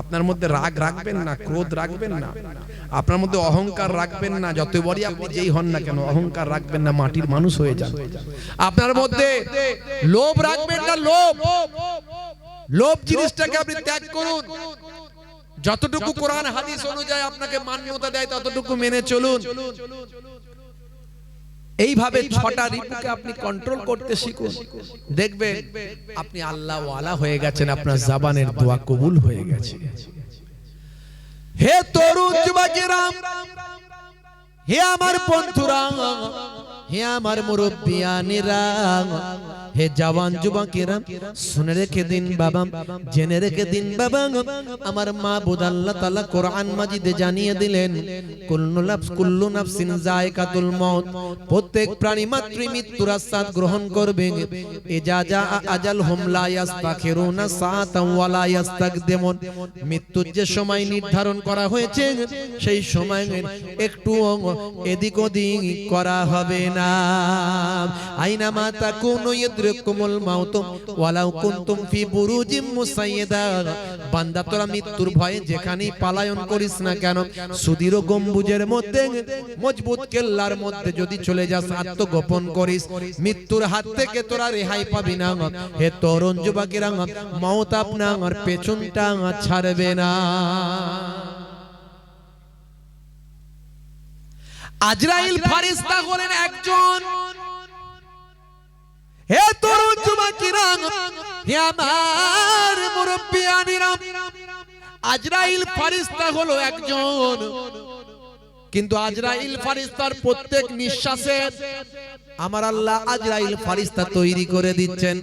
আপনার মধ্যে রাগ রাখবেন না, ক্রোধ রাখবেন না। আপনার মধ্যে অহংকার রাখবেন না যত বড়ই আপনি যেই হন না কেন, অহংকার রাখবেন না, মাটির মানুষ হয়ে যান। আপনার মধ্যে লোভ রাখবেন না, লোভ। লোভ জিনিসটাকে আপনি ত্যাগ করুন। যতটুকু কোরআন, হাদিস অনুযায়ী আপনাকে মান্যতা দেয়, ততটুকু মেনে চলুন। এইভাবে ছটা ঋতুকে আপনি কন্ট্রোল করতে শিখুন। দেখবে আপনি আল্লাহ ওয়ালা হয়ে গেছেন আপনার জাবানের দোয়া কবুল হয়ে গেছে। হে তরুণ যুবকেরা হে আমার বন্ধুরা হে আমার মুরব্বিয়ানিরা হে জওয়ান যুবকেরা শুনে রেখে দিন বাবা, জেনে রেখে দিন বাবা। আমার মা বুদ আল্লাহ তাআলা কোরআন মাজিদে জানিয়ে দিলেন, কুল্লু নাফস কুল্লু নাফসিন যায়কাতুল মউত প্রত্যেক প্রাণী মাতৃ মৃত্যুর আস্বাদ গ্রহণ করবে। এ যা যা আজাল হুম লা ইয়াস্তাখিরুনা সাআতান ওয়া লা ইয়াস্তাকদিমুন। মৃত্যুর যে সময় নির্ধারণ করা হয়েছে, সেই সময় একটু এদিক ওদিক করা হবে না। আইনা মা তাকুনু ইদরিকুমুল মাউত ওয়ালাউ কুনতুম ফি বুরুজিম মুসাইয়্যিদা বান্দা, তোরা মৃত্যুর ভয়ে যেখানেই করিস না কেন, সুদীর্ঘ গম্বুজের মধ্যে, মজবুত কেল্লার মধ্যে যদি চলে যাস, আত্মগোপন করিস, মৃত্যুর হাত থেকে তোরা রেহাই পাবি না। হে তরুণ যুবকেরা আপনার পেছনটা ছাড়বে না। আজরাইল ফারিস্তা হলেন একজন হে আমার মুরব্বিয়ানিরা আজরাইল ফারিস্তা হলো একজন। কিন্তু আজরাইল ফারিস্তার প্রত্যেক নিঃশ্বাসে আমার আল্লাহ আজরাইল ফারিস্তা তৈরি করে দিচ্ছেন।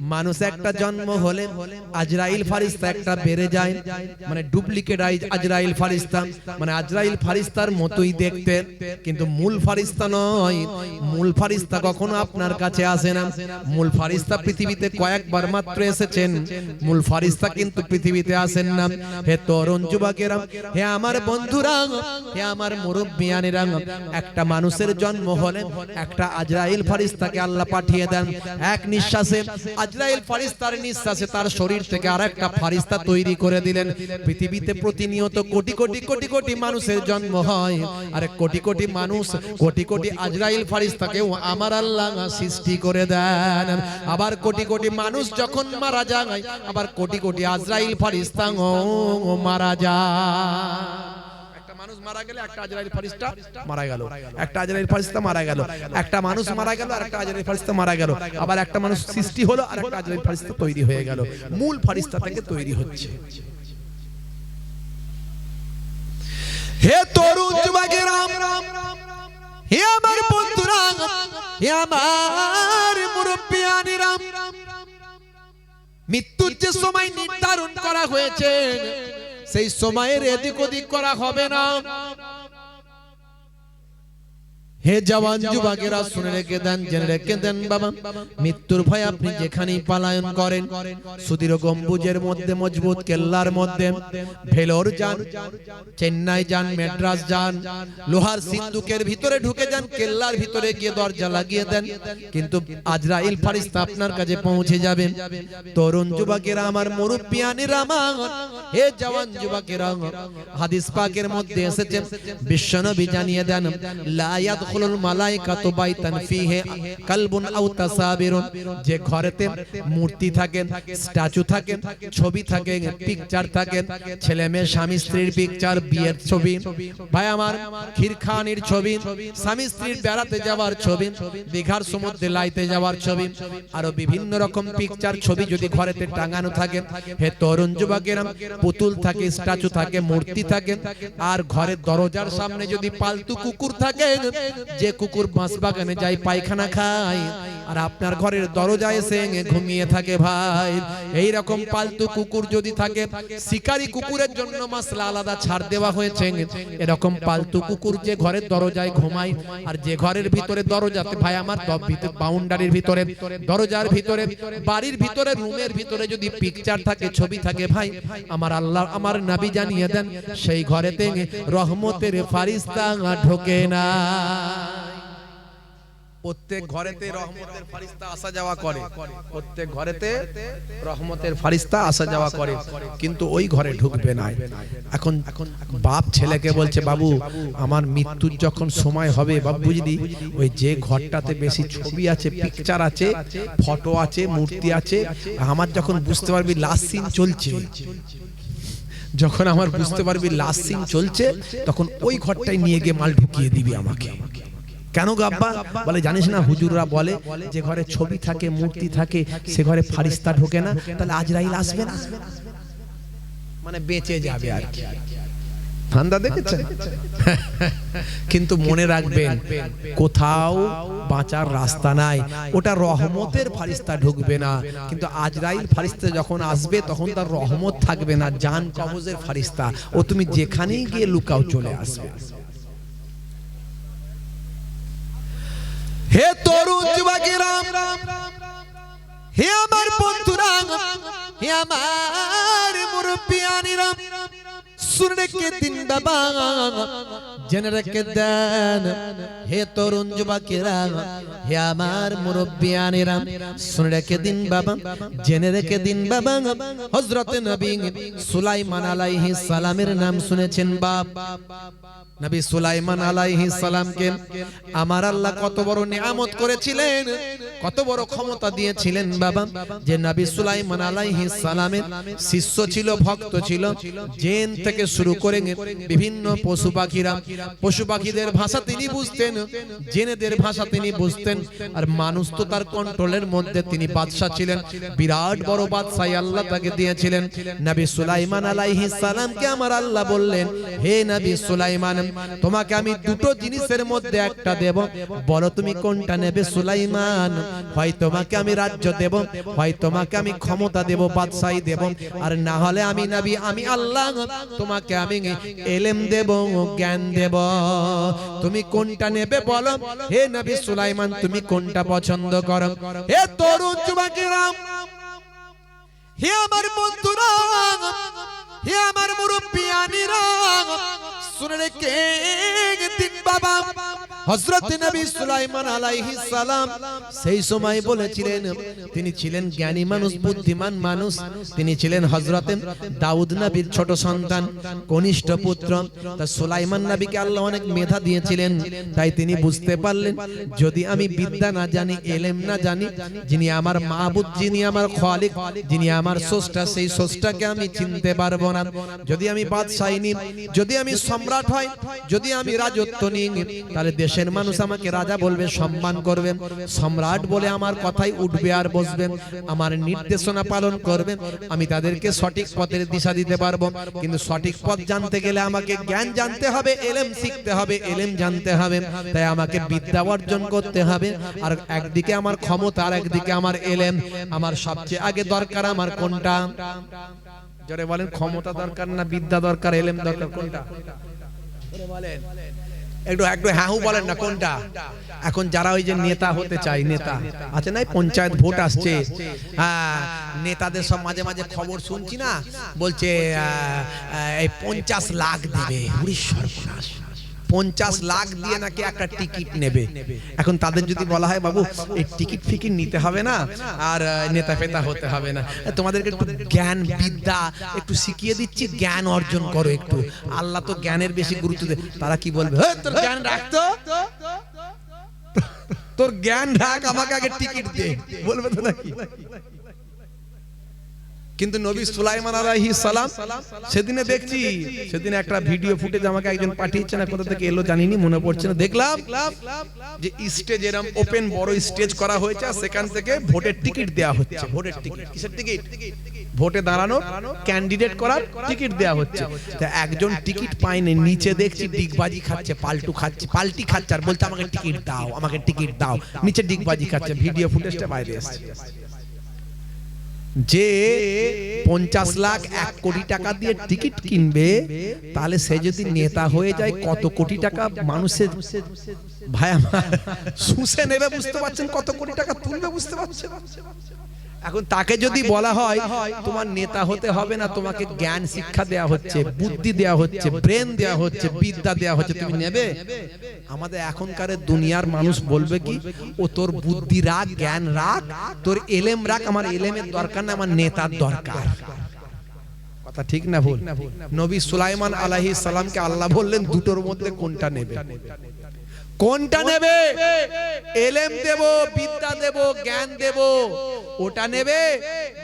মানুষ একটা জন্ম হলে আজরাইল ফারিস্তা একটা বেড়ে যায়। মানে ডুপ্লিকেট আজরাইল ফারিস্তা। মানে আজরাইল ফারিস্তার মতোই দেখতে। কিন্তু মূল ফারিস্তা নয়। মূল ফারিস্তা কখনো আপনার কাছে আসে না। মূল ফারিস্তা পৃথিবীতে কয়েকবার মাত্র এসেছেন। মূল ফারিস্তা কিন্তু পৃথিবীতে আসেন না। হে তরুণ যুবকেরা, হে আমার বন্ধুরা, হে আমার মুরব্বিয়ানেরা, একটা মানুষের জন্ম হলে একটা আজরাইল ফারিস্তাকে আল্লাহ পাঠিয়ে দেন এক নিঃশ্বাসে আজরাইল ফারিস্তার নিঃশ্বাসে তার শরীর থেকে আরেকটা ফারিস্তা তৈরি করে দিলেন পৃথিবীতে প্রতিনিয়ত কোটি কোটি কোটি কোটি মানুষের জন্ম হয় আর কোটি কোটি মানুষ কোটি কোটি আজরাইল ফারিস্তাকে আমার আল্লাহ সৃষ্টি করে দেন আবার কোটি কোটি মানুষ যখন মারা যায় আবার কোটি কোটি আজরাইল ফারিস্তা মারা যায় একটা মারা গেলে একটা আজরাইল ফারিস্তা মারা গেল। একটা আজরাইল ফারিস্তা মারা গেল। একটা মানুষ মারা গেল আর একটা আজরাইল ফারিস্তা মারা গেল। আবার একটা মানুষ সৃষ্টি হলো আর একটা আজরাইল ফারিস্তা তৈরি হয়ে গেল। মূল ফারিস্তা থেকে তৈরি হচ্ছে। হে তরুণ যুবকেরা হে আমার বন্ধুরা হে আমার মুরব্বিয়ানিরা মৃত্যুর যে সময় নির্ধারণ করা হয়েছে সেই সময়ের এদিক ওদিক করা হবে না। হে জওয়ান যুবকেরা শুনে রেখে দেন, জেনে রেখে দেন বাবা। মৃত্যুর ভয় আপনি যেখানেই পালায়ন করেন সুদীর গম্বুজের মধ্যে, মজবুত কেল্লার মধ্যে, ভেলোর যান, চেন্নাই যান, মেড্রাস যান, লোহার সিন্ধুকের ভিতরে ঢুকে যান, কেল্লার ভিতরে গিয়ে দরজা লাগিয়ে দেন। কিন্তু আজরাইল ফারিস্তা আপনার কাছে পৌঁছে যাবে। তরুণ যুবকেরা আমার মুরব্বিয়ানিরা আমার, হে জওয়ান যুবকেরা, হাদিস পাকের মধ্যে এসেছে, বিশ্বনবী জানিয়ে দেন, লা ইয়াদখুলুল মালাইকাতু বাইতান ফিহি কালবুন আও তাসাবিরুন যে ঘরেতে মূর্তি থাকে স্ট্যাচু থাকে ছবি থাকে পিকচার থাকে ছেলে মেয়ে, স্বামী স্ত্রীর পিকচার বিয়ের ছবি। ভাই আমার, ক্ষীরখানির ছবি, স্বামী স্ত্রীর বেড়াতে যাওয়ার ছবি, দীঘার সমুদ্রে লাইতে যাওয়ার ছবি, আরও বিভিন্ন রকম পিকচার ছবি যদি ঘরেতে টাঙানো থাকে। হে তরুণ যুবকেরা, পুতুল থাকে, স্ট্যাচু থাকে, মূর্তি থাকে, আর ঘরের দরজার সামনে যদি পালতু কুকুর থাকে যে কুকুর বাঁশ বাগানে যায় পায়খানা খায়, আর আপনার ঘরের দরজায় এসে ঘুমিয়ে থাকে ভাই। এই রকম পালতু কুকুর যদি থাকে, শিকারী কুকুরের জন্য মাসলা আলাদা ছাড় দেওয়া হয়েছে। এরকম পালতু কুকুর যে ঘরের দরজায় ঘুমায়, আর যে ঘরের ভিতরে দরজাতে ভাই আমার বাউন্ডারির ভিতরে, দরজার ভিতরে, বাড়ির ভিতরে, রুমের ভিতরে যদি পিকচার থাকে, ছবি থাকে, ভাই, আমার আল্লাহ, আমার নাবি জানিয়ে দেন, সেই ঘরেতে রহমতের ফারিস্তা ঢোকে না। প্রত্যেক ঘরেতে রহমতের ফারিস্তা আসা যাওয়া করে। প্রত্যেক ঘরেতে রহমতের ফারিস্তা আসা যাওয়া করে। কিন্তু ওই ঘরে ঢুকবে না। এখন এখন বাপ ছেলেকে বলছে, বাবু, আমার মৃত্যুর যখন সময় হবে বুঝলি ওই যে ঘরটাতে বেশি ছবি আছে পিকচার আছে ফটো আছে, মূর্তি আছে, আমার যখন বুঝতে পারবি লাস্ট সিন চলছে। যখন আমার বুঝতে পারবি লাস্ট সিন চলছে, তখন ওই ঘরটাই নিয়ে গিয়ে মাল ঢুকিয়ে দিবি আমাকে। কেন গাব্বা বলে, জানিস না, হুজুররা বলে যে ঘরে ছবি থাকে, মূর্তি থাকে, সে ঘরে ফারিস্তা ঢোকে না, তাহলে আজরাইল আসবে না। মানে বেঁচে যাবে আর কি। দেখেছেন? কিন্তু মনে রাখবেন, কোথাও বাঁচার রাস্তা নাই। ওটা রহমতের ফারিস্তা ঢুকবে না। কিন্তু আজরাইল ফারিস্তা যখন আসবে, তখন তার রহমত থাকবে না জান কবজের ফারিস্তা। ও তুমি যেখানেই গিয়ে লুকাও চলে আসবে। হে তরুণ যুবকেরা, হে আমার বন্ধুরা, হে আমার মুরব্বিয়ানিরা, শুনে রেখে দিন বাবা, জেনে রেখে দেন, হে তরুণ যুবকেরা, হে আমার মুরব্বিয়ানিরা, শুনে রেখে দিন বাবা, জেনে রেখে দিন বাবা, হযরত নবী সুলাইমান আলাইহিস সালামের নাম শুনেছেন বাপ। নবী সুলাইমান আলাইহিস সালামকে আমার আল্লাহ কত বড় নিয়ামত করেছিলেন, কত বড় ক্ষমতা দিয়েছিলেন বাবা, যে নবী সুলাইমান আলাইহিস সালামের শিষ্য ছিল, ভক্ত ছিল, জেন থেকে শুরু করে বিভিন্ন পশু পাখিরা, পশু পাখিদের ভাষা তিনি বুঝতেন, জেনেদের ভাষা তিনি বুঝতেন, আর মানুষ তো তার কন্ট্রোলের মধ্যে তিনি বাদশা ছিলেন, বিরাট বড় বাদশাহ আল্লাহ তাকে দিয়েছিলেন। নবী সুলাইমান আলাইহিস সালামকে আমার আল্লাহ বললেন, হে নবী সুলাইমান তোমাকে আমি দুটো জিনিসের মধ্যে একটা দেব। বলো তুমি কোনটা নেবে সুলাইমান? হয় তোমাকে আমি রাজ্য দেব হয় তোমাকে আমি ক্ষমতা দেব বাদশাহী দেব। আর না হলে আমি নবী আমি আল্লাহ তোমাকে আমি এলেম দেব জ্ঞান দেব। তুমি কোনটা নেবে বলো? হে নবী সুলাইমান তুমি কোনটা পছন্দ করো? হে তরুণ যুবকেরা হে আমার বন্ধুরা হে আমার মুরব্বিয়ানিরা শুনে রেখে দিন বাবা হযরত নবী সুলাইমান আলাইহিস সালাম সেই সময় বলেছিলেন, তিনি ছিলেন জ্ঞানী মানুষ, বুদ্ধিমান মানুষ। তিনি ছিলেন হযরত দাউদ নবীর ছোট সন্তান, কনিষ্ঠ পুত্র। তা সুলাইমান নবীকে আল্লাহ অনেক মেধা দিয়েছিলেন, তাই তিনি বুঝতে পারলেন, যদি আমি বিদ্যা না জানি, এলেম না জানি, যিনি আমার মাহবুদ যিনি আমার খালিক, যিনি আমার স্রষ্টা, সেই স্রষ্টাকে আমি চিনতে পারব না। যদি আমি বাদশাহী নিই যদি আমি সম্রাট হয়, যদি আমি রাজত্ব নিই, তাহলে দেশের মানুষ আমাকে রাজা বলবে, সম্মান করবে। সম্রাট বলে আমার কথাই উঠবে আর বসবে। আমার নির্দেশনা পালন করবে। আমি তাদেরকে সঠিক পথের দিশা দিতে পারব। কিন্তু সঠিক পথ জানতে গেলে আমাকে জ্ঞান জানতে হবে, এলেম শিখতে হবে, এলেম জানতে হবে। তাই আমাকে বিদ্যা অর্জন করতে হবে। আর একদিকে আমার ক্ষমতা, আর একদিকে আমার এলেম। আমার সবচেয়ে আগে দরকার আমার কোনটা? জোরে বলেন, ক্ষমতা দরকার না বিদ্যা দরকার, এলেম দরকার কোনটা? একটু একটু হ্যাঁ বলেন না কোনটা? এখন যারা ওই যে নেতা হতে চায়, নেতা। আছে না পঞ্চায়েত ভোট আসছে? হ্যাঁ নেতাদের সব মাঝে মাঝে খবর শুনছি না? বলছে এই পঞ্চাশ লাখ দেবে। হরিশ্বর পঞ্চাশ লাখ দিয়ে নাকি একটা টিকিট নেবে। এখন তাদের যদি বলা হয় বাবু এই টিকিট ফিকিট নিতে হবে না আর নেতা ফেতা হতে হবে না। তোমাদেরকে একটু জ্ঞান বিদ্যা একটু শিখিয়ে দিচ্ছি জ্ঞান অর্জন করো একটু। আল্লাহ তো জ্ঞানের বেশি গুরুত্ব দেয়। তারা কি বলবে "হেই, তোর জ্ঞান রাখতো তোর জ্ঞান রাখ আমাকে আগে টিকিট দে। বলবে তো নাকি? কিন্তু নবী সুলাইমান আলাইহিস সালাম সেদিনে দেখছি সেদিনে একটা ভিডিও ফুটেজ আমাকে একজন পাঠিয়েছে না কোথা থেকে এলো জানিনি মনে পড়ছে না দেখলাম যে স্টেজ এরম ওপেন বড় স্টেজ করা হয়েছে সেখান থেকে ভোটের টিকিট দেয়া হচ্ছে। ভোটের টিকিট কিসের টিকিট ভোটে দাঁড়ানো ক্যান্ডিডেট করার টিকিট দেয়া হচ্ছে। তা একজন টিকিট পায়নি নিচে দেখছি ডিগবাজি খাচ্ছে পাল্টু খাচ্ছে পাল্টি খাচ্ছে আর বলছে আমাকে টিকিট দাও আমাকে টিকিট দাও। নিচে ডিগবাজি খাচ্ছে ভিডিও ফুটেজটা বাইরে এসছে যে পঞ্চাশ লাখ এক কোটি টাকা দিয়ে টিকিট কিনবে, তাহলে সে যদি নেতা হয়ে যায়, কত কোটি টাকা মানুষের ভাই আমার শুষে নেবে, বুঝতে পারছেন? কত কোটি টাকা তুলবে, বুঝতে পারছেন? এখন তাকে যদি বলা হয় তোমার নেতা হতে হবে না তোমাকে জ্ঞান শিক্ষা দেয়া হচ্ছে বুদ্ধি দেয়া হচ্ছে ব্রেন দেয়া হচ্ছে বিদ্যা দেয়া হচ্ছে তুমি নেবে? আমাদের এখনকার দুনিয়ার মানুষ বলবে কি ও তোর বুদ্ধি রাখ জ্ঞান রাখ তোর এলেম রাখ আমার এলেমের দরকার না আমার নেতার দরকার। কথা ঠিক না ভুল? নবী সুলাইমান আলাহি সালামকে আল্লাহ বললেন দুটোর মধ্যে কোনটা নেবে? কোনটা নেবে? এলেম দেব বিদ্যা দেব জ্ঞান দেব ওটা নেবে?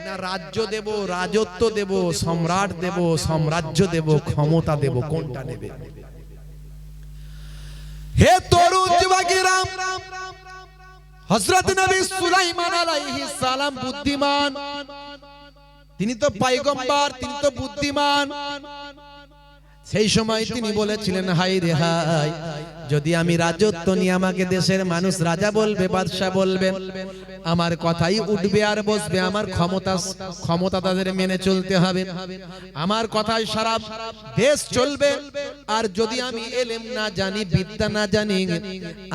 না রাজ্য দেব রাজত্ব দেব সম্রাট দেব সাম্রাজ্য দেব ক্ষমতা দেব কোনটা নেবে? হে তরুণ যুবকেরা হযরত নবী সুলাইমান আলাইহিস সালাম বুদ্ধিমান। তিনি তো পাইগম্বর তিনি তো বুদ্ধিমান। সেই সময় তিনি বলেছিলেন হাই রে হাই যদি আমি রাজত্ব নিয়ে আমাকে দেশের মানুষ রাজা বলবে, বাদশাহ বলবেন আমার কথাই উঠবে আর বসবে, আমার ক্ষমতা ক্ষমতা তাদের মেনে চলতে হবে, আমার কথাই সারা দেশ চলবে, আর যদি আমি এলেম না জানি, বিদ্যা না জানি,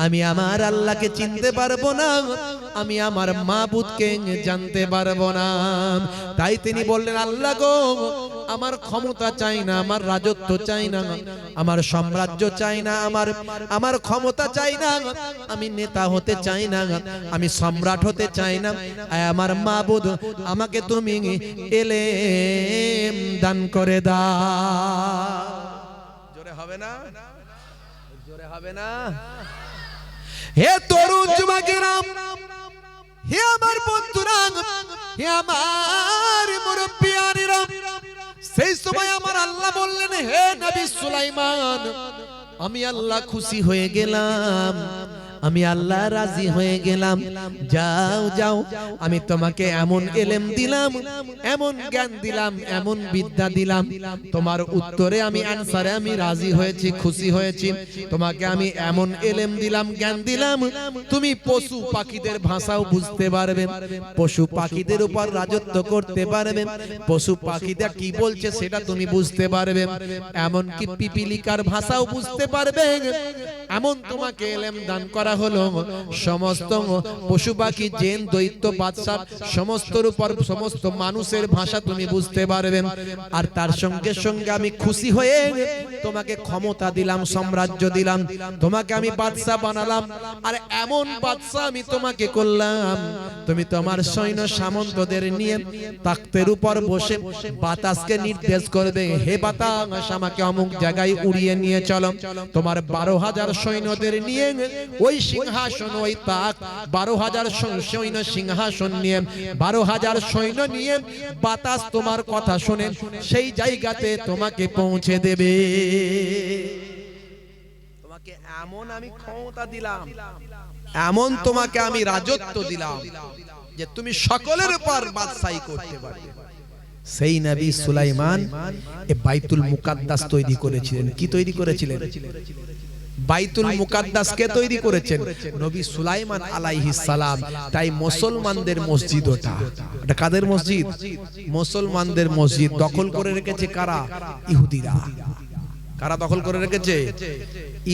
আমি আমার আল্লাহকে চিনতে পারব না, আমি আমার মা মাবুদকে জানতে পারব না। তাই তিনি বললেন, আল্লাহ গো আমার ক্ষমতা চাই না, আমার রাজত্ব চাই না, আমার সাম্রাজ্য চাই না, আমার আমার ক্ষমতা চাই না, আমি নেতা হতে চাই না, আমি সম্রাট হতে চাই না। আমার মাবুদ, আমাকে তুমি এলেম দান করে দাও। জোরে হবে না? জোরে হবে না? হে তরুণ যুবকেরা, হে আমার বন্ধুরা, হে আমার মুরব্বিয়ানিরা সেই সময় আমার আল্লাহ বললেন হে নবী সুলাইমান আমি আল্লাহ খুশি হয়ে গেলাম। আমি আল্লাহ রাজি হয়ে গেলাম। যাও যাও, আমি তোমাকে এমন এলেম দিলাম, এমন জ্ঞান দিলাম, এমন বিদ্যা দিলাম। তোমার উত্তরে আমি অ্যানসারে আমি রাজি হয়েছি, খুশি হয়েছি। তোমাকে আমি এমন এলেম দিলাম, জ্ঞান দিলাম। তুমি পশু পাখিদের ভাষাও বুঝতে পারবে। পশু পাখিদের উপর রাজত্ব করতে পারবে। পশু পাখিটা কি বলছে সেটা তুমি বুঝতে পারবে। এমন কি পিপিলিকার ভাষাও বুঝতে পারবে। এমন তোমাকে এলেম দান করা হলো সমস্ত পশু পাখি জেন দৈত্য বাদশাহ সমস্তর উপর সমস্ত মানুষের ভাষা তুমি বুঝতে পারবে। আর তার সঙ্গে সঙ্গে আমি খুশি হয়ে তোমাকে ক্ষমতা দিলাম সাম্রাজ্য দিলাম তোমাকে আমি বাদশাহ বানালাম। আর এমন বাদশাহ আমি তোমাকে করলাম। তুমি তোমার সৈন্য সামন্তদের নিয়ে তাক্তের উপর বসে বাতাসকে নির্দেশ করবে। হে বাতাস আমাকে অমুক জায়গায় উড়িয়ে নিয়ে চলো। তোমার বারো হাজার সৈন্যদের নিয়ে ওই সিংহাসন ওই তাক বারো হাজার সৈন্য সিংহাসন নিয়ে বারো হাজার সৈন্য নিয়ে বাতাস তোমার কথা শুনে সেই জায়গাতে তোমাকে পৌঁছে দেবে। তোমাকে এমন আমি ক্ষমতা দিলাম এমন তোমাকে আমি রাজত্ব দিলাম যে তুমি সকলের উপর বাদশাহী করতে পারবে। সেই নবী সুলাইমান এ বাইতুল মুকাদ্দাস তৈরি করেছিলেন। কি তৈরি করেছিলেন? বাইতুল মুকাদ্দাস কে তৈরি করেছেন নবী সুলাইমান আলাইহিস সালাম। তাই মুসলমানদের মসজিদ ওটা। এটা কাদের মসজিদ? মুসলমানদের মসজিদ। দখল করে রেখেছে কারা? ইহুদিরা। কারা দখল করে রেখেছে?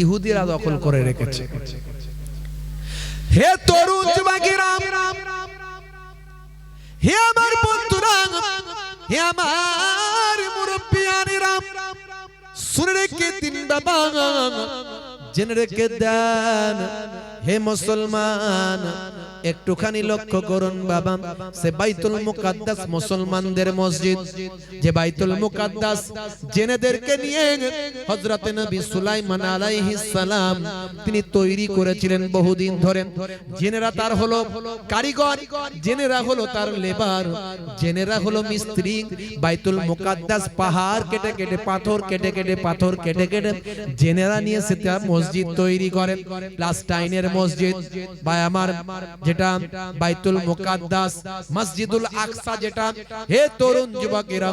ইহুদিরা দখল করে রেখেছে। হে তরুণ যুবকেরা হে আমার বন্ধুরা হে আমার মুরব্বিয়ানিরা শুনে রেখে দিন বাবা। জেনে রেখে দেন হে মুসলমান একটুখানি লক্ষ্য করুন বাবা, সে বাইতুল মুকাদ্দাস মুসলমানদের মসজিদ। যে বাইতুল মুকাদ্দাস জেনেদেরকে নিয়ে হযরতে নবী সুলাইমান আলাইহিস সালাম তিনি তৈরি করেছিলেন বহুদিন ধরে। জেনেরা তার হলো কারিগর, জেনেরা হলো তার লেবার, জেনেরা হলো মিস্ত্রি। বাইতুল মুকাদ্দাস পাহাড় কেটে কেটে, পাথর কেটে কেটে, পাথর কেটে কেটে জেনেরা নিয়ে সেটা মসজিদ তৈরি করেন প্লাস্টাইনের মসজিদ। বা আমার যেটা বাইতুল মুকাদ্দাস, মসজিদুল আকসা যেটা, হে তরুণ যুবকেরা,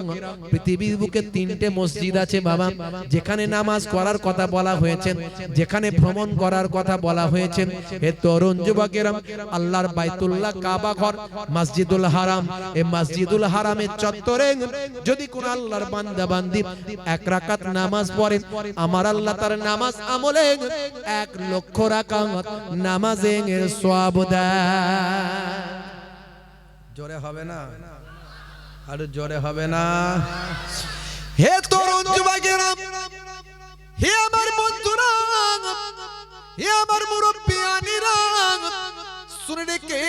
পৃথিবীর বুকে তিনটে মসজিদ আছে বাবা, যেখানে নামাজ করার কথা বলা হয়েছে, যেখানে ভ্রমণ করার কথা বলা হয়েছে। হে তরুণ যুবকেরা, আল্লাহর বাইতুল্লাহ কাবা ঘর, মসজিদুল হারাম এই মসজিদুল হারামের চত্বরে যদি কোন আল্লাহর বান্দা বান্দি এক রাকাত নামাজ পড়ে, আমার আল্লাহ তার নামাজ আমলে এক লক্ষ রাকাত নামাজের সওয়াব দেয়। জোরে হবে না? আর জোরে হবে না? হে তরুণ যুবকেরা, হে আমার বন্ধুরা, হে আমার মুরব্বিয়ানিরা, শুনে রেখে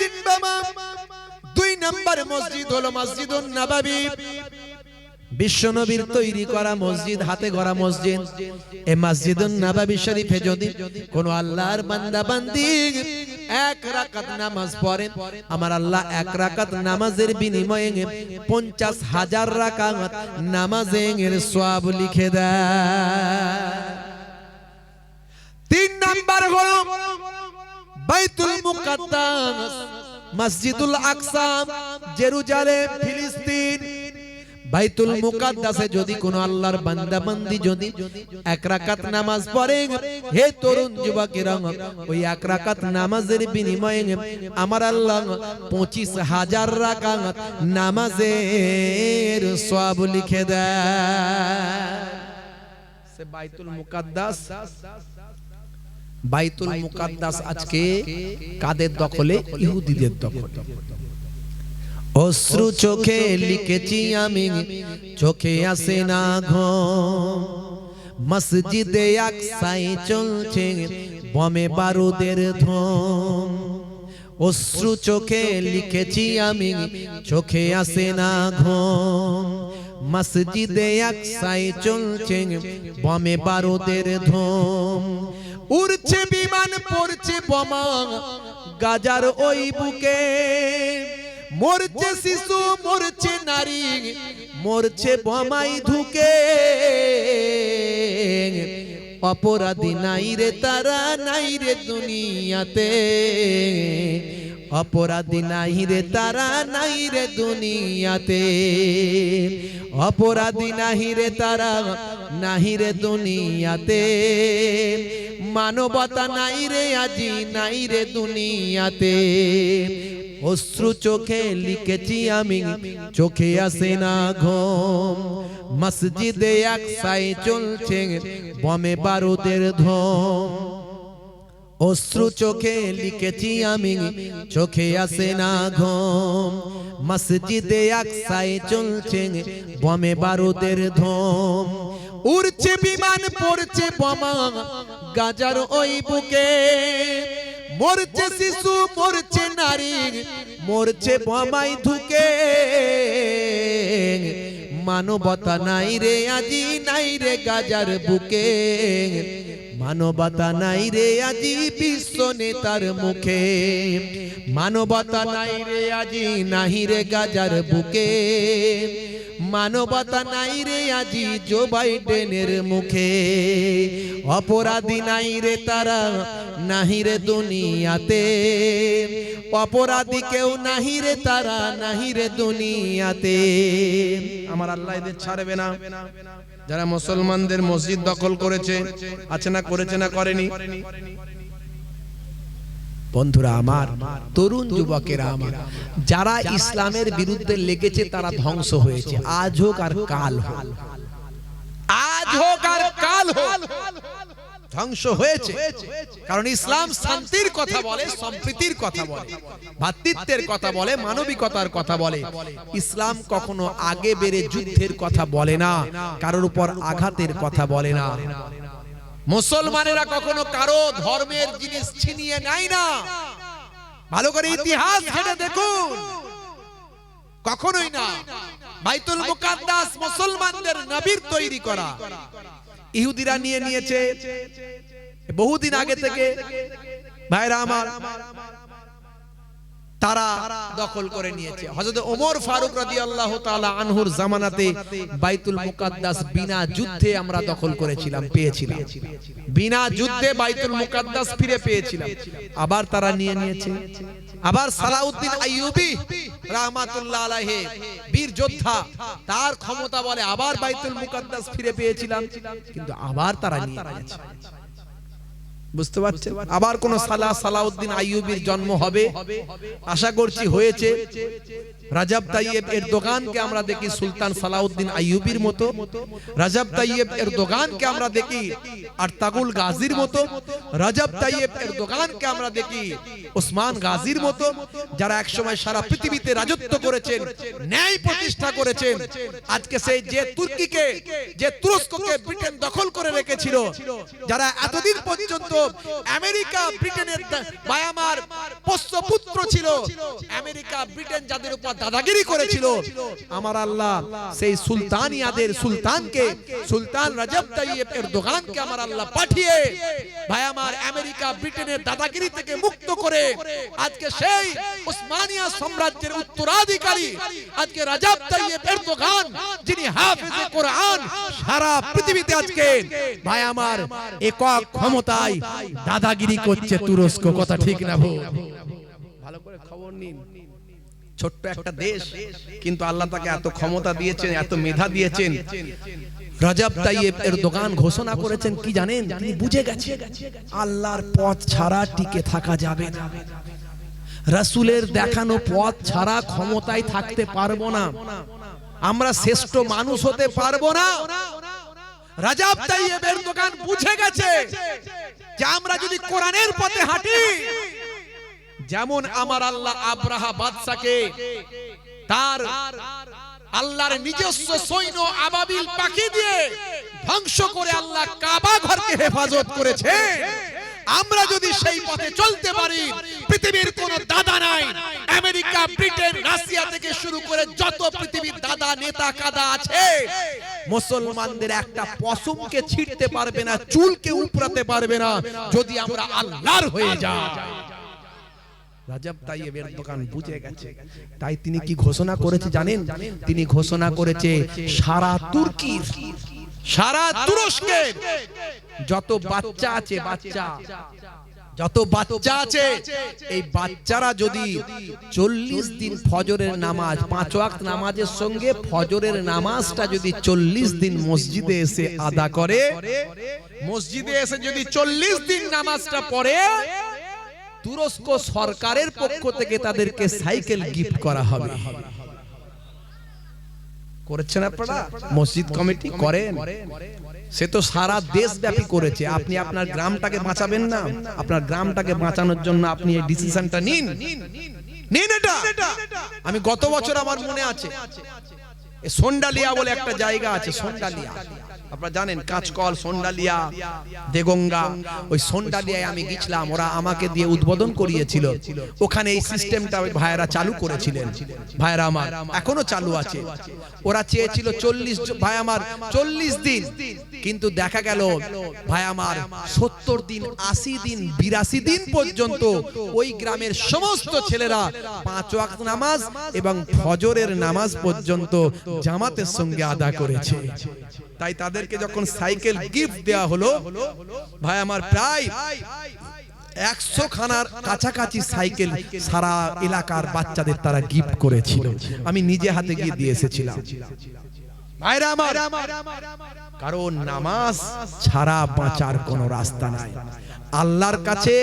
দিন বাবা। দুই নাম্বার মসজিদ হলো মসজিদুন নববী। বিশ্বনবীর তৈরি করা মসজিদ, হাতে গড়া মসজিদ। এই মসজিদুন নববী শরীফে যদি কোন আল্লাহর বান্দা বান্দি এক রাকাত নামাজ পড়ে, আমার আল্লাহ এক রাকাত নামাজের বিনিময়ে পঞ্চাশ হাজার রাকাত নামাজের সওয়াব লিখে দেয়। তিন নাম্বার হলো বাইতুল মুকাদ্দাস, মসজিদুল আকসা, জেরুজালেম, ফিলিস্তিন। বাইতুল মুকাদ্দাসে যদি কোন আল্লাহর বান্দা বান্দি যদি এক রাকাত নামাজ পড়ে হে তরুণ যুবকেরা ওই এক রাকাত নামাজের বিনিময়ে আমার আল্লাহ পঁচিশ হাজার রাকাত নামাজের সওয়াব লিখে দেয়। বাইতুল মুকাদ্দাস। বাইতুল মুকাদ্দাস আজকে কাদের দখলে। ইহুদিদের দখলে। অশ্রু চোখে লিখেছি আমি, চোখে আসে না ঘুম। মসজিদে আকসাই চলছে, বমে বারুদের ধুম। অশ্রু চোখে লিখেছি আমি, চোখে আসে না ঘুম। মসজিদে আকসাই চলছে, বমে বারুদের ধুম। উড়ছে বিমান, পড়ছে বোমা, গাজার ওই বুকে। মরছে শিশু মরছে নারী মরছে বোমাই ধুকে। অপরাধী নাই রে তারা নাই রে দুনিয়াতে। অপরাধী নাই রে, তারা নাই রে দুনিয়াতে। অপরাধী নাহি রে, তারা নাহি রে দুনিয়াতে। মানবতা নাই রে, আজি নাই রে দুনিয়াতে। অশ্রু চোখে লিখেছি আমি, চোখে আসে না ঘুম। মসজিদে এক সাই চলছে, বমে বারুদের ধম। অশ্রু চোখে লিখেছি আমি, চোখে আসে না ঘুম। মসজিদে আকসাই চলছে বমে বারুদের ধম। উড়ছে বিমান, পড়ছে বোমা, গাজার ওই বুকে। মরছে শিশু, মরছে নারী, মরছে বোমাই ধুকে। মানবতা নাই রে, আজি নাই রে গাজার বুকে। মানবতা নাই রে আজি বিশ্ব নেতার মুখে। মানবতা নাই রে আজি নাহি রে গাজার বুকে। মানবতা নাই রে আজি জো বাইডেনের মুখে। অপরাধী নাই রে তারা নাহি রে দুনিয়াতে। অপরাধী কেউ নাহি রে তারা নাহি রে দুনিয়াতে। আমার আল্লাহ এদের ছাড়বে না। যারা মুসলমানদের মসজিদ দখল করেছে আছে না করেছে না করেনি? বন্ধুরা আমার তরুণ যুবকেরা আমার যারা ইসলামের বিরুদ্ধে লেগেছে তারা ধ্বংস হয়েছে। আজ হোক আর কাল হোক। আজ হোক আর কাল হোক। ধ্বংস হয়েছে। কারণ ইসলাম শান্তির কথা বলে সম্প্রীতির কথা বলে ভাতৃত্বের কথা বলে মানবিকতার কথা বলে। ইসলাম কখনো আগে বেড়ে যুদ্ধের কথা বলে না কারোর উপর আঘাতের কথা বলে না। মুসলমানেরা কখনো কারও ধর্মের জিনিস ছিনিয়ে নেয় না। ভালো করে ইতিহাস ঘেটে দেখুন। কখনোই না। বাইতুল মুকাদ্দাস মুসলমানদের নবীর তৈরি করা। ইহুদিরা নিয়ে নিয়েছে। বহুদিন আগে থেকে ভাইরা আমার তারা দখল করে নিয়েছে। হযরত ওমর ফারুক রাদিয়াল্লাহু তাআলা আনহুর জামানাতে বাইতুল মুকাদ্দাস বিনা যুদ্ধে আমরা দখল করেছিলাম, পেয়েছিলাম। বিনা যুদ্ধে বাইতুল মুকাদ্দাস ফিরে পেয়েছিলাম। আবার তারা নিয়ে নিয়েছে। আবার সালাউদ্দিন আইয়ুবী রাহমাতুল্লাহ আলাইহি, বীর যোদ্ধা, তার ক্ষমতা বলে আবার বাইতুল মুকাদ্দাস ফিরে পেয়েছিলাম। কিন্তু আবার তারা নিয়ে নিয়েছে। বুঝতে পারছেন? আবার কোন সালা সালাউদ্দিন আইয়ুবির জন্ম হবে? আশা করছি হয়েছে। রাজাব তাইয়েব এর দোকানকে আমরা দেখি সুলতান সালাউদ্দিন আইয়ুবির মতো। রাজাব তাইয়েব এর দোকানকে আমরা দেখি আর তাগুল গাজীর মতো। রাজাব তাইয়েব এর দোকানকে আমরা দেখি ওসমান গাজীর মতো, যারা একসময় সারা পৃথিবীতে রাজত্ব করেছেন, ন্যায় প্রতিষ্ঠা করেছেন। আজকে সেই যে তুর্কিকে, যে তুরস্ককে ব্রিটেন দখল করে রেখেছিল, যারা এতদিন পর্যন্ত আমেরিকা ব্রিটেনের মায়ামার পোষ্যপুত্র ছিল, আমেরিকা ব্রিটেন যাদের উপর দাদাগিরি করেছিল। আমার আল্লাহ সেই সুলতানিয়াদের সুলতানকে, সুলতান রাজব তাইয়েব এর দোকানকে আমার আল্লাহ পাঠিয়ে, ভাই আমার আমেরিকা ব্রিটেনের দাদাগিরি থেকে মুক্ত করে, আজকে সেই উসমানিয়া সাম্রাজ্যের উত্তরাধিকারী, আজকে রাজব তাইয়েব এর দোকান, যিনি হাফেজে কোরআন সারা পৃথিবীতে আজকে, ভাই আমার একক ক্ষমতায় দাদাগিরি করছে তুরস্ক, কথা ঠিক না ভুল করে খবর নিন। ছোট্ট একটা দেশ কিন্তু আল্লাহ তাকে এত ক্ষমতা দিয়েছেন এত মেধা দিয়েছেন। রাজাব তাইয়েব এর দোকান ঘোষণা করেছেন কি জানেন? তিনি বুঝে গেছে আল্লাহর পথ ছাড়া টিকে থাকা যাবে না। রাসূলের দেখানো পথ ছাড়া ক্ষমতায় থাকতে পারব না। আমরা শ্রেষ্ঠ মানুষ হতে পারব না। রাজাব তাইয়েবের দোকান বুঝে গেছে যে আমরা যদি কোরআনের পথে হাঁটি যেমন আমার আল্লাহ আব্রাহা বাদশাকে তার আল্লাহর নিজস্ব সৈন্য আবাবিল পাখি দিয়ে ধ্বংস করে আল্লাহ কাবা ঘরকে হেফাজত করেছে। আমরা যদি সেই পথে চলতে পারি পৃথিবীর কোন দাদা নাই। আমেরিকা ব্রিটেন রাশিয়া থেকে শুরু করে যত পৃথিবীর দাদা নেতা কাদা আছে। মুসলমানদের একটা পশমকে ছিঁড়তে পারবে না চুলকে উপড়াতে পারবে না। যদি আমরা আল্লাহর হয়ে যাই। রাজাব তাইয়েবের দোকান বুঝে গেছে। তাই তিনি কি ঘোষণা করেছে জানেন? তিনি ঘোষণা করেছে সারা তুর্কির। সারা তুরস্কের যত বাচ্চা আছে বাচ্চা। যত বাচ্চা আছে এই বাচ্চারা যদি চল্লিশ দিন ফজরের নামাজ পাঁচ ওয়াক্ত নামাজের সঙ্গে ফজরের নামাজটা যদি চল্লিশ দিন মসজিদে এসে আদা করে মসজিদে এসে যদি চল্লিশ দিন নামাজটা পড়ে তুরস্ক সরকারের পক্ষ থেকে তাদেরকে সাইকেল গিফট করা হবে। করেছেন আপনারা? মসজিদ কমিটি করেন। সে তো সারা দেশ ব্যাপী করেছে। আপনি আপনার গ্রামটাকে বাঁচাবেন না। আপনার গ্রামটাকে বাঁচানোর জন্য আপনি এই ডিসিশনটা নিন। নিন এটা। আমি গত বছর আমার মনে আছে সোন্ডালিয়া বলে একটা জায়গা আছে, সোন্ডালিয়া। আপনারা জানেন কাঁচকল সোন্ডালিয়া, দেগঙ্গা, ওই সোন্ডালিয়ায় আমি গেছিলাম, ওরা আমাকে দিয়ে উদ্বোধন করিয়েছিল। ওখানে এই সিস্টেমটা ওই ভাইয়েরা চালু করেছিলেন। ভাইয়েরা আমার, এখনও চালু আছে। ওরা চেয়েছিল চল্লিশ ভাই আমার চল্লিশ দিন। কিন্তু দেখা গেল, ভাই আমার সত্তর দিন, আশি দিন, বিরাশি দিন পর্যন্ত ওই গ্রামের সমস্ত ছেলেরা পাঁচ ওয়াক্ত নামাজ এবং ফজরের নামাজ পর্যন্ত জামাতের সঙ্গে আদা করেছে। তাই তাদেরকে যখন সাইকেল গিফট দেওয়া হলো ভাই আমার প্রায় একশো খানার কাছাকাছি সাইকেল সারা এলাকার বাচ্চাদের তারা গিফট করেছিল। আমি নিজে হাতে গিয়ে দিয়ে এসেছিলাম। কারণ নামাজ ছাড়া বাঁচার কোনো রাস্তা নাই। আল্লাহর কাছে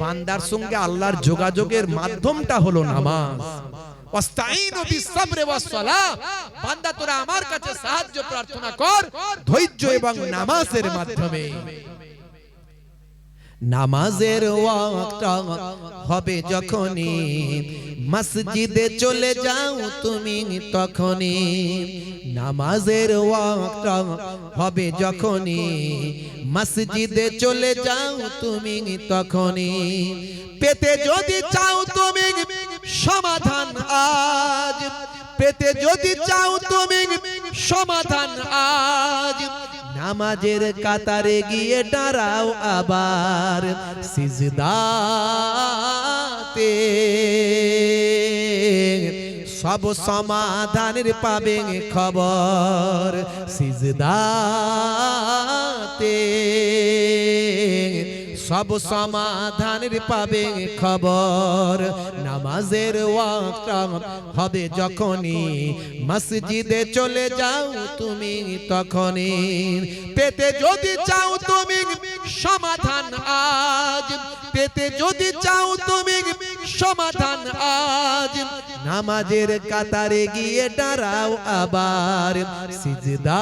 বান্দার সঙ্গে আল্লাহর যোগাযোগের মাধ্যমটা হলো নামাজ। ওয়াস্তাইনু বিসসাবরি ওয়াসসালাহ। বান্দা তোরা আমার কাছে সাহায্য প্রার্থনা কর ধৈর্য এবং নামাজের মাধ্যমে। নামাজের ওয়াক্ত হবে যখনই মসজিদে চলে যাও তুমি তখনই। নামাজের ওয়াক্ত হবে যখনই। মসজিদে চলে যাও তুমি তখনই। পেতে যদি চাও তুমি সমাধান আজ। পেতে যদি চাও তুমি সমাধান আজ। নামাজের কাতারে গিয়ে দাঁড়াও আবার সিজদাতে। সব সমাধানের পাবে খবর সিজদাতে। সব সমাধানের পাবে খবর। নামাজের হবে যখনই। মসজিদে চলে যাও তুমি তখনই। পেতে যদি চাও তুমি সমাধান আজ। পেতে যদি চাও তুমি সমাধান আজ। নামাজের কাতারে গিয়ে দাঁড়াও আবার। সিজদাতে।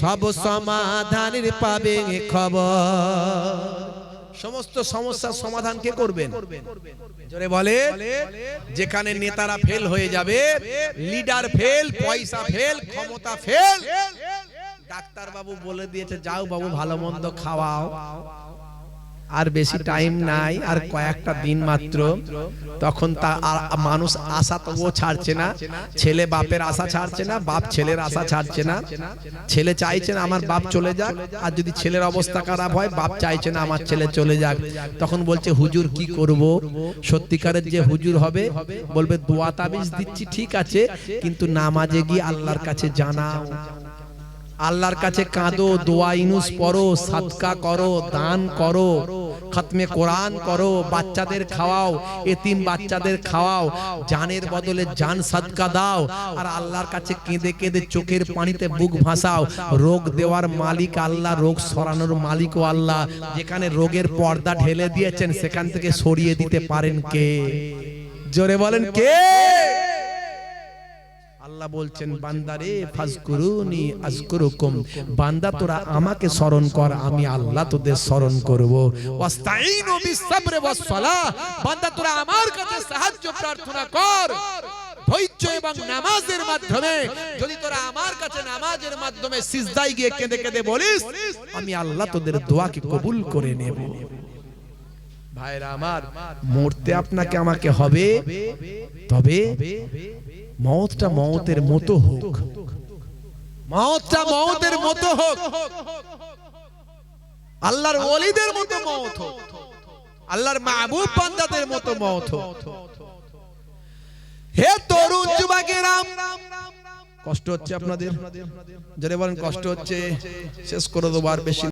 সব সমাধানের পাবে খবর। সমস্ত সমস্যার সমাধান কে করবেন? জোরে বলে, যেখানে নেতারা ফেল হয়ে যাবে লিডার ফেল পয়সা ফেল ক্ষমতা ফেল ডাক্তার বাবু বলে দিয়েছে, যাও বাবু, ভালো মন্দ খাওয়াও। আর বেশি টাইম নাই আর কয়েকটা দিন মাত্র। তখন তা মানুষ আশা তবুও ছাড়ছে না। ছেলে বাপের আশা ছাড়ছে না বাপ ছেলের আশা ছাড়ছে না। ছেলে চাইছে না আমার বাপ চলে যাক আর যদি ছেলের অবস্থা খারাপ হয় বাপ চাইছে না আমার ছেলে চলে যাক। তখন বলছে হুজুর কি করব? সত্যিকারের যে হুজুর হবে বলবে দোয়া তাবিজ দিচ্ছি ঠিক আছে কিন্তু নামাজে গিয়ে আল্লাহর কাছে জানাও আল্লাহর কাছে কাঁদো দোয়া ইনুস পড়ো সাদকা করো দান করো খতমে কোরআন করো, বাচ্চাদের খাওয়াও, এতিম বাচ্চাদের খাওয়াও, জানের বদলে জান সাদকা দাও, আর আল্লাহর কাছে কেঁদে কেঁদে চোখের পানিতে বুক ভাসাও। রোগ দেওয়ার মালিক আল্লাহ, রোগ সরানোর মালিকও আল্লাহ। যেখানে রোগের পর্দা ঢেলে দিয়েছেন, সেখান থেকে সরিয়ে দিতে পারেন কে? জোরে বলেন কে? আল্লাহ বলছেন বান্দারে ফাজকুরুনি আজকুরুকুম। বান্দা তোরা আমাকে স্মরণ কর আমি আল্লাহ তোদের স্মরণ করব। ওয়াস্তাইনু বিসসাবরি ওয়াসসালাহ। বান্দা তোরা আমার কাছে সাহায্য প্রার্থনা কর। ধৈর্য এবং নামাজের মাধ্যমে যদি তোরা আমার কাছে নামাজের মাধ্যমে সিজদায় গিয়ে কেঁদে কেঁদে বলিস আমি আল্লাহ তোদের দোয়াকে কবুল করে নেব। ভাইরা আমার মরতে আপনাকে আমাকে হবে তবে মওতটা মওতের মতো হোক। মওতটা মওতের মতো হোক। আল্লাহর ওলিদের মতো মওত হোক। আল্লাহর মাহবুব বান্দাদের মতো মওত হোক। হে তরুণ যুবকেরা কষ্ট হচ্ছে আপনাদের? যারা বলেন কষ্ট হচ্ছে। শেষ করে দেবো আর বেশি